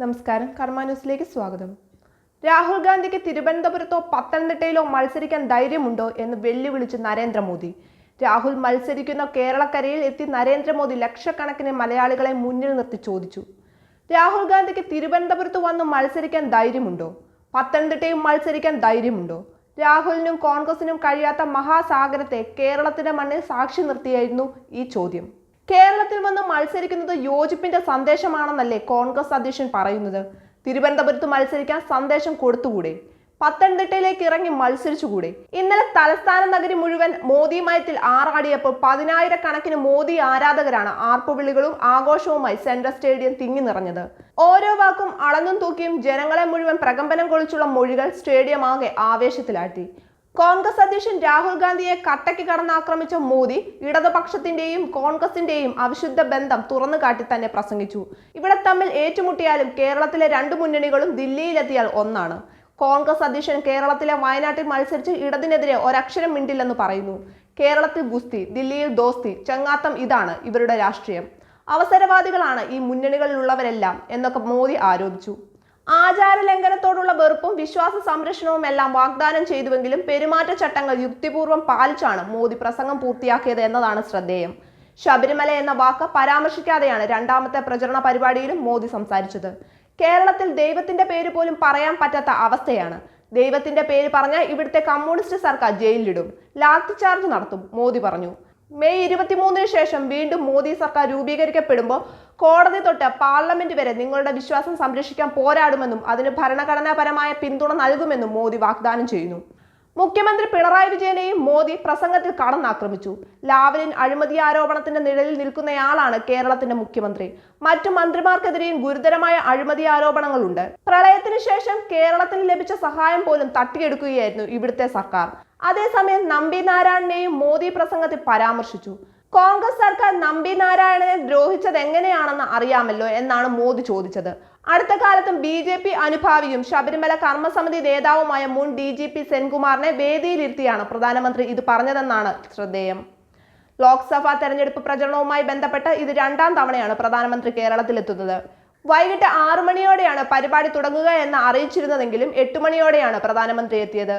നമസ്കാരം. കർമ്മ ന്യൂസിലേക്ക് സ്വാഗതം. രാഹുൽ ഗാന്ധിക്ക് തിരുവനന്തപുരത്തോ പത്തനംതിട്ടയിലോ മത്സരിക്കാൻ ധൈര്യമുണ്ടോ എന്ന് വെല്ലുവിളിച്ച് നരേന്ദ്രമോദി. രാഹുൽ മത്സരിക്കുന്ന കേരളക്കരയിൽ എത്തി നരേന്ദ്രമോദി ലക്ഷക്കണക്കിന് മലയാളികളെ മുന്നിൽ നിർത്തി ചോദിച്ചു. രാഹുൽ ഗാന്ധിക്ക് തിരുവനന്തപുരത്ത് വന്ന് മത്സരിക്കാൻ ധൈര്യമുണ്ടോ? പത്തനംതിട്ടയും മത്സരിക്കാൻ ധൈര്യമുണ്ടോ? രാഹുലിനും കോൺഗ്രസിനും കഴിയാത്ത മഹാസാഗരത്തെ കേരളത്തിന്റെ മണ്ണിൽ സാക്ഷി നിർത്തിയായിരുന്നു ഈ ചോദ്യം. കേരളത്തിൽ വന്ന് മത്സരിക്കുന്നത് യോജിപ്പിന്റെ സന്ദേശമാണെന്നല്ലേ കോൺഗ്രസ് അധ്യക്ഷൻ പറയുന്നത്? തിരുവനന്തപുരത്ത് മത്സരിക്കാൻ സന്ദേശം കൊടുത്തുകൂടെ? പത്തനംതിട്ടയിലേക്ക് ഇറങ്ങി മത്സരിച്ചുകൂടെ? ഇന്നലെ തലസ്ഥാന നഗരി മുഴുവൻ മോദി മയത്തിൽ ആറാടിയപ്പോൾ പതിനായിരക്കണക്കിന് മോദി ആരാധകരാണ് ആർപ്പുവിളികളും ആഘോഷവുമായി സെൻട്രൽ സ്റ്റേഡിയം തിങ്ങി നിറഞ്ഞത്. ഓരോ വാക്കും അളന്നും തൂക്കിയും ജനങ്ങളെ മുഴുവൻ പ്രകമ്പനം കൊളിച്ചുള്ള മൊഴികൾ സ്റ്റേഡിയം ആകെ ആവേശത്തിലാഴ്ത്തി. കോൺഗ്രസ് അധ്യക്ഷൻ രാഹുൽ ഗാന്ധിയെ കട്ടയ്ക്ക് കടന്നാക്രമിച്ച മോദി ഇടതുപക്ഷത്തിന്റെയും കോൺഗ്രസിന്റെയും അവിശുദ്ധ ബന്ധം തുറന്നു കാട്ടി തന്നെ പ്രസംഗിച്ചു. ഇവിടെ തമ്മിൽ ഏറ്റുമുട്ടിയാലും കേരളത്തിലെ രണ്ട് മുന്നണികളും ദില്ലിയിലെത്തിയാൽ ഒന്നാണ്. കോൺഗ്രസ് അധ്യക്ഷൻ കേരളത്തിലെ വയനാട്ടിൽ മത്സരിച്ച് ഇടതിനെതിരെ ഒരക്ഷരം മിണ്ടില്ലെന്ന് പറയുന്നു. കേരളത്തിൽ ഗുസ്തി ദില്ലിയിൽ ദോസ്തി ചങ്ങാത്തം ഇതാണ് ഇവരുടെ രാഷ്ട്രീയം. അവസരവാദികളാണ് ഈ മുന്നണികളിലുള്ളവരെല്ലാം എന്നൊക്കെ മോദി ആരോപിച്ചു. ആചാര ലംഘനത്തോടുള്ള വെറുപ്പും വിശ്വാസ സംരക്ഷണവും എല്ലാം വാഗ്ദാനം ചെയ്തുവെങ്കിലും പെരുമാറ്റച്ചട്ടങ്ങൾ യുക്തിപൂർവം പാലിച്ചാണ് മോദി പ്രസംഗം പൂർത്തിയാക്കിയത് എന്നതാണ് ശ്രദ്ധേയം. ശബരിമല എന്ന വാക്ക് പരാമർശിക്കാതെയാണ് രണ്ടാമത്തെ പ്രചരണ പരിപാടിയിലും മോദി സംസാരിച്ചത്. കേരളത്തിൽ ദൈവത്തിന്റെ പേര് പോലും പറയാൻ പറ്റാത്ത അവസ്ഥയാണ്. ദൈവത്തിന്റെ പേര് പറഞ്ഞാൽ ഇവിടുത്തെ കമ്മ്യൂണിസ്റ്റ് സർക്കാർ ജയിലിലിടും. ലാത്തി ചാർജ് നടത്തും മോദി പറഞ്ഞു. മെയ് ഇരുപത്തിമൂന്നിന് ശേഷം വീണ്ടും മോദി സർക്കാർ രൂപീകരിക്കപ്പെടുമ്പോൾ കോടതി തൊട്ട് പാർലമെന്റ് വരെ നിങ്ങളുടെ വിശ്വാസം സംരക്ഷിക്കാൻ പോരാടുമെന്നും അതിന് ഭരണഘടനാപരമായ പിന്തുണ നൽകുമെന്നും മോദി വാഗ്ദാനം ചെയ്യുന്നു. മുഖ്യമന്ത്രി പിണറായി വിജയനെയും മോദി പ്രസംഗത്തിൽ കടന്നാക്രമിച്ചു. ലാവലിൻ അഴിമതി ആരോപണത്തിന്റെ നിഴലിൽ നിൽക്കുന്നയാളാണ് കേരളത്തിന്റെ മുഖ്യമന്ത്രി. മറ്റു മന്ത്രിമാർക്കെതിരെയും ഗുരുതരമായ അഴിമതി ആരോപണങ്ങളുണ്ട്. പ്രളയത്തിന് ശേഷം കേരളത്തിന് ലഭിച്ച സഹായം പോലും തട്ടിയെടുക്കുകയായിരുന്നു ഇവിടുത്തെ സർക്കാർ. അതേസമയം നമ്പി നാരായണനെയും മോദി പ്രസംഗത്തിൽ പരാമർശിച്ചു. കോൺഗ്രസ് സർക്കാർ നമ്പി നാരായണനെ ദ്രോഹിച്ചത് എങ്ങനെയാണെന്ന് അറിയാമല്ലോ എന്നാണ് മോദി ചോദിച്ചത്. അടുത്ത കാലത്തും ബി ജെ പി അനുഭാവിയും ശബരിമല കർമ്മസമിതി നേതാവുമായ മുൻ ഡി ജി പി സെൻകുമാറിനെ വേദിയിലിരുത്തിയാണ് പ്രധാനമന്ത്രി ഇത് പറഞ്ഞതെന്നാണ് ശ്രദ്ധേയം. ലോക്സഭാ തെരഞ്ഞെടുപ്പ് പ്രചരണവുമായി ബന്ധപ്പെട്ട് ഇത് രണ്ടാം തവണയാണ് പ്രധാനമന്ത്രി കേരളത്തിലെത്തുന്നത്. വൈകിട്ട് ആറു മണിയോടെയാണ് പരിപാടി തുടങ്ങുക എന്ന് അറിയിച്ചിരുന്നതെങ്കിലും എട്ട് മണിയോടെയാണ് പ്രധാനമന്ത്രി എത്തിയത്.